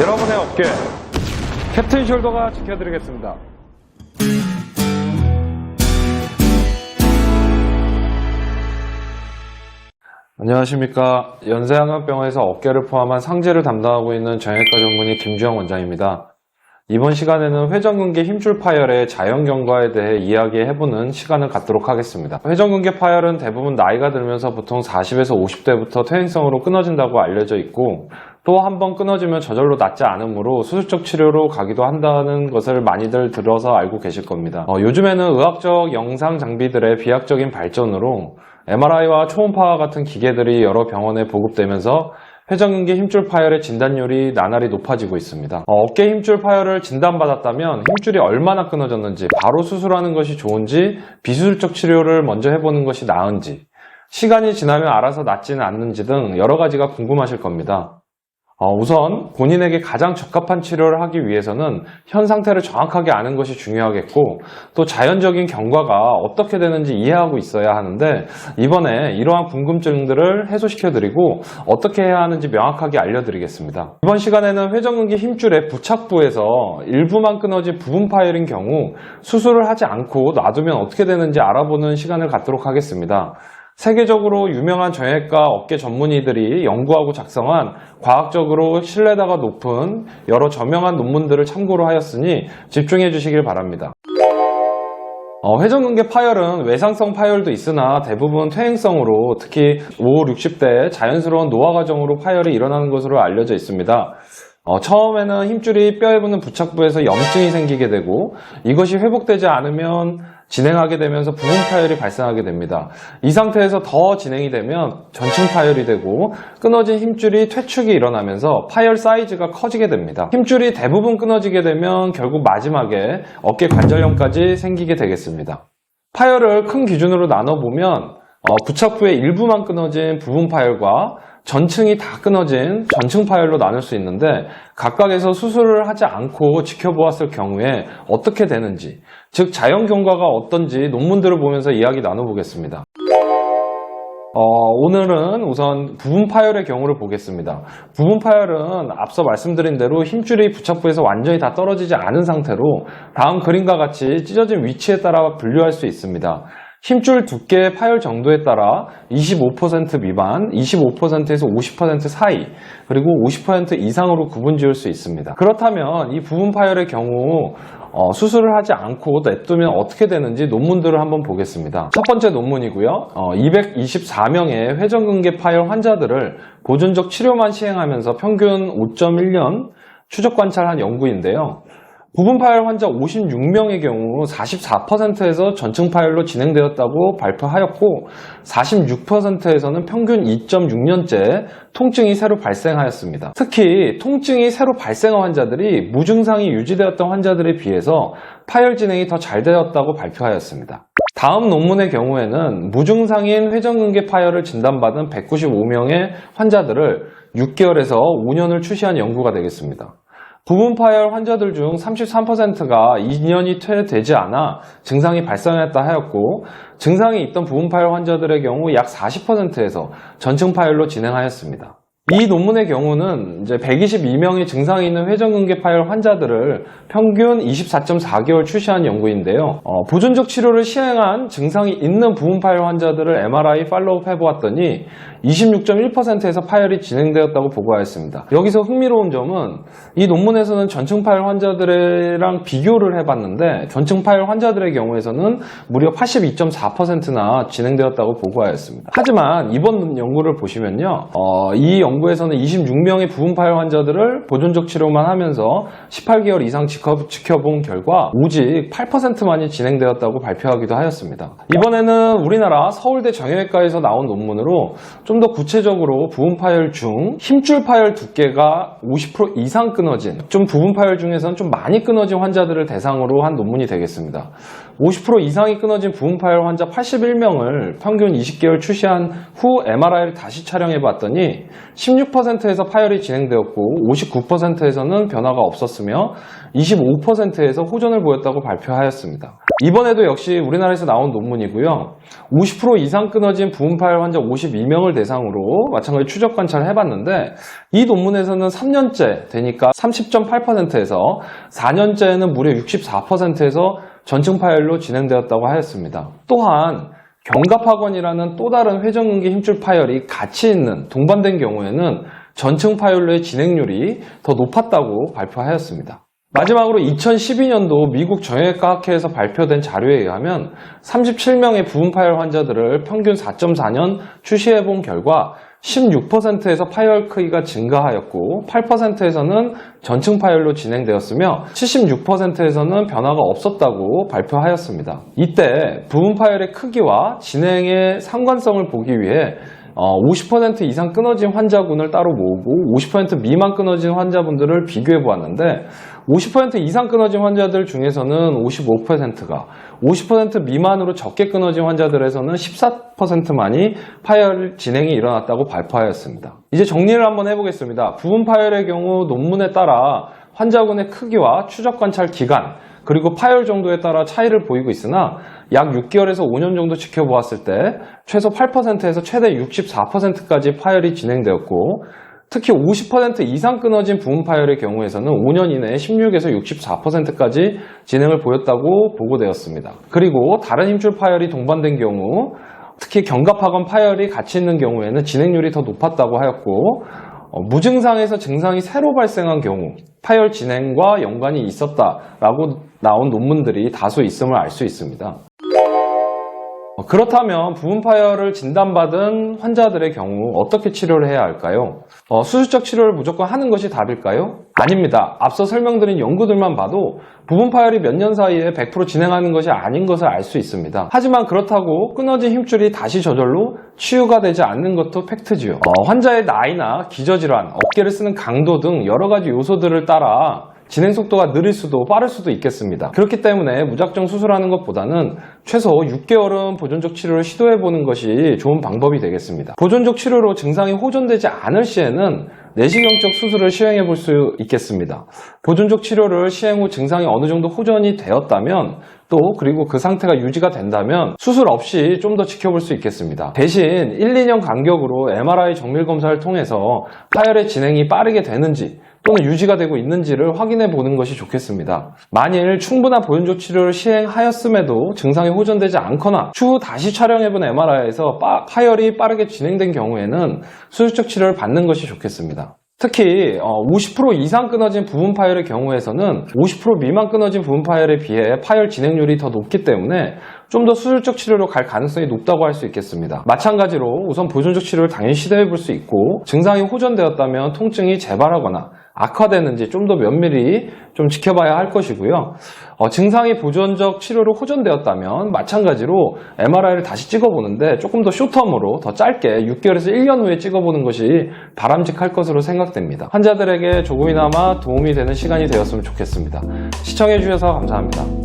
여러분의 어깨 캡틴 숄더가 지켜드리겠습니다. 안녕하십니까. 연세한의병원에서 어깨를 포함한 상체를 담당하고 있는 정형외과 전문의 김주영 원장입니다. 이번 시간에는 회전근개 힘줄 파열의 자연 경과에 대해 이야기해보는 시간을 갖도록 하겠습니다. 회전근개 파열은 대부분 나이가 들면서 보통 40에서 50대부터 퇴행성으로 끊어진다고 알려져 있고 또 한 번 끊어지면 저절로 낫지 않으므로 수술적 치료로 가기도 한다는 것을 많이들 들어서 알고 계실 겁니다. 어, 요즘에는 의학적 영상 장비들의 비약적인 발전으로 MRI와 초음파 같은 기계들이 여러 병원에 보급되면서 회전근개 힘줄 파열의 진단율이 나날이 높아지고 있습니다. 어, 어깨 힘줄 파열을 진단받았다면 힘줄이 얼마나 끊어졌는지 바로 수술하는 것이 좋은지 비수술적 치료를 먼저 해보는 것이 나은지 시간이 지나면 알아서 낫지는 않는지 등 여러 가지가 궁금하실 겁니다. 어, 우선 본인에게 가장 적합한 치료를 하기 위해서는 현 상태를 정확하게 아는 것이 중요하겠고 또 자연적인 경과가 어떻게 되는지 이해하고 있어야 하는데 이번에 이러한 궁금증들을 해소시켜드리고 어떻게 해야 하는지 명확하게 알려드리겠습니다. 이번 시간에는 회전근개 힘줄의 부착부에서 일부만 끊어진 부분 파열인 경우 수술을 하지 않고 놔두면 어떻게 되는지 알아보는 시간을 갖도록 하겠습니다. 세계적으로 유명한 정형외과 업계 전문의들이 연구하고 작성한 과학적으로 신뢰도가 높은 여러 저명한 논문들을 참고로 하였으니 집중해 주시길 바랍니다. 어, 회전근개 파열은 외상성 파열도 있으나 대부분 퇴행성으로 특히 5, 60대 자연스러운 노화 과정으로 파열이 일어나는 것으로 알려져 있습니다. 어, 처음에는 힘줄이 뼈에 붙는 부착부에서 염증이 생기게 되고 이것이 회복되지 않으면 진행하게 되면서 부분 파열이 발생하게 됩니다. 이 상태에서 더 진행이 되면 전층 파열이 되고 끊어진 힘줄이 퇴축이 일어나면서 파열 사이즈가 커지게 됩니다. 힘줄이 대부분 끊어지게 되면 결국 마지막에 어깨 관절염까지 생기게 되겠습니다. 파열을 큰 기준으로 나눠보면 어, 부착부의 일부만 끊어진 부분 파열과 전층이 다 끊어진 전층 파열로 나눌 수 있는데 각각에서 수술을 하지 않고 지켜보았을 경우에 어떻게 되는지 즉 자연 경과가 어떤지 논문들을 보면서 이야기 나눠보겠습니다. 어, 오늘은 우선 부분 파열의 경우를 보겠습니다. 부분 파열은 앞서 말씀드린 대로 힘줄이 부착부에서 완전히 다 떨어지지 않은 상태로 다음 그림과 같이 찢어진 위치에 따라 분류할 수 있습니다. 힘줄 두께의 파열 정도에 따라 25% 미만, 25%에서 50% 사이, 그리고 50% 이상으로 구분 지을 수 있습니다. 그렇다면 이 부분 파열의 경우 어, 수술을 하지 않고 냅두면 어떻게 되는지 논문들을 한번 보겠습니다. 첫 번째 논문이고요. 224명의 회전근개 파열 환자들을 보존적 치료만 시행하면서 평균 5.1년 추적 관찰한 연구인데요. 부분 파열 환자 56명의 경우 44%에서 전층 파열로 진행되었다고 발표하였고 46%에서는 평균 2.6년째 통증이 새로 발생하였습니다. 특히 통증이 새로 발생한 환자들이 무증상이 유지되었던 환자들에 비해서 파열 진행이 더 잘 되었다고 발표하였습니다. 다음 논문의 경우에는 무증상인 회전근개 파열을 진단받은 195명의 환자들을 6개월에서 5년을 추시한 연구가 되겠습니다. 부분 파열 환자들 중 33%가 2년이 퇴되지 않아 증상이 발생했다 하였고 증상이 있던 부분 파열 환자들의 경우 약 40%에서 전층 파열로 진행하였습니다. 이 논문의 경우는 이제 122명의 증상이 있는 회전근개 파열 환자들을 평균 24.4개월 출시한 연구인데요. 어, 보존적 치료를 시행한 증상이 있는 부분 파열 환자들을 MRI 팔로우 해보았더니 26.1%에서 파열이 진행되었다고 보고하였습니다. 여기서 흥미로운 점은 이 논문에서는 전층 파열 환자들이랑 비교를 해봤는데 전층 파열 환자들의 경우에서는 무려 82.4%나 진행되었다고 보고하였습니다. 하지만 이번 연구를 보시면요, 어, 이 연구 에서는 26명의 부분 파열 환자들을 보존적 치료만 하면서 18개월 이상 지켜, 지켜본 결과 오직 8%만이 진행되었다고 발표하기도 하였습니다. 이번에는 우리나라 서울대 정형외과에서 나온 논문으로 좀 더 구체적으로 부분 파열 중 힘줄 파열 두께가 50% 이상 끊어진 좀 부분 파열 중에서는 좀 많이 끊어진 환자들을 대상으로 한 논문이 되겠습니다. 50% 이상이 끊어진 부분 파열 환자 81명을 평균 20개월 출시한 후 MRI를 다시 촬영해 봤더니 16%에서 파열이 진행되었고 59%에서는 변화가 없었으며 25%에서 호전을 보였다고 발표하였습니다. 이번에도 역시 우리나라에서 나온 논문이고요. 50% 이상 끊어진 부분 파열 환자 52명을 대상으로 마찬가지 추적 관찰을 해봤는데 이 논문에서는 3년째 되니까 30.8%에서 4년째는 무려 64%에서 전층 파열로 진행되었다고 하였습니다. 또한 경갑학원이라는 또 다른 회전근개 힘줄 파열이 같이 있는 동반된 경우에는 전층 파열로의 진행률이 더 높았다고 발표하였습니다. 마지막으로 2012년도 미국 정형외과 학회에서 발표된 자료에 의하면 37명의 부분 파열 환자들을 평균 4.4년 출시해 본 결과 16%에서 파열 크기가 증가하였고 8%에서는 전층 파열로 진행되었으며 76%에서는 변화가 없었다고 발표하였습니다. 이때 부분 파열의 크기와 진행의 상관성을 보기 위해 어, 50% 이상 끊어진 환자군을 따로 모으고 50% 미만 끊어진 환자분들을 비교해 보았는데 50% 이상 끊어진 환자들 중에서는 55%가 50% 미만으로 적게 끊어진 환자들에서는 14%만이 파열 진행이 일어났다고 발표하였습니다. 이제 정리를 한번 해보겠습니다. 부분 파열의 경우 논문에 따라 환자군의 크기와 추적 관찰 기간 그리고 파열 정도에 따라 차이를 보이고 있으나 약 6개월에서 5년 정도 지켜보았을 때 최소 8%에서 최대 64%까지 파열이 진행되었고 특히 50% 이상 끊어진 부분 파열의 경우에서는 5년 이내에 16에서 64%까지 진행을 보였다고 보고되었습니다. 그리고 다른 힘줄 파열이 동반된 경우 특히 경갑학원 파열이 같이 있는 경우에는 진행률이 더 높았다고 하였고 어, 무증상에서 증상이 새로 발생한 경우 파열 진행과 연관이 있었다라고 나온 논문들이 다수 있음을 알 수 있습니다. 어, 그렇다면 부분 파열을 진단받은 환자들의 경우 어떻게 치료를 해야 할까요? 어, 수술적 치료를 무조건 하는 것이 답일까요? 아닙니다. 앞서 설명드린 연구들만 봐도 부분 파열이 몇 년 사이에 100% 진행하는 것이 아닌 것을 알 수 있습니다. 하지만 그렇다고 끊어진 힘줄이 다시 저절로 치유가 되지 않는 것도 팩트지요. 어, 환자의 나이나 기저질환, 어깨를 쓰는 강도 등 여러 가지 요소들을 따라 진행 속도가 느릴 수도 빠를 수도 있겠습니다. 그렇기 때문에 무작정 수술하는 것보다는 최소 6개월은 보존적 치료를 시도해 보는 것이 좋은 방법이 되겠습니다. 보존적 치료로 증상이 호전되지 않을 시에는 내시경적 수술을 시행해 볼 수 있겠습니다. 보존적 치료를 시행 후 증상이 어느 정도 호전이 되었다면 또 그리고 그 상태가 유지가 된다면 수술 없이 좀 더 지켜볼 수 있겠습니다. 대신 1, 2년 간격으로 MRI 정밀 검사를 통해서 파열의 진행이 빠르게 되는지 또는 유지가 되고 있는지를 확인해 보는 것이 좋겠습니다. 만일 충분한 보존적 치료를 시행하였음에도 증상이 호전되지 않거나 추후 다시 촬영해본 MRI에서 파열이 빠르게 진행된 경우에는 수술적 치료를 받는 것이 좋겠습니다. 특히 50% 이상 끊어진 부분 파열의 경우에서는 50% 미만 끊어진 부분 파열에 비해 파열 진행률이 더 높기 때문에 좀 더 수술적 치료로 갈 가능성이 높다고 할 수 있겠습니다. 마찬가지로 우선 보존적 치료를 당연히 시도해 볼 수 있고 증상이 호전되었다면 통증이 재발하거나 악화되는지 좀 더 면밀히 좀 지켜봐야 할 것이고요. 어, 증상이 보존적 치료로 호전되었다면 마찬가지로 MRI를 다시 찍어보는데 조금 더 쇼텀으로 더 짧게 6개월에서 1년 후에 찍어보는 것이 바람직할 것으로 생각됩니다. 환자들에게 조금이나마 도움이 되는 시간이 되었으면 좋겠습니다. 시청해주셔서 감사합니다.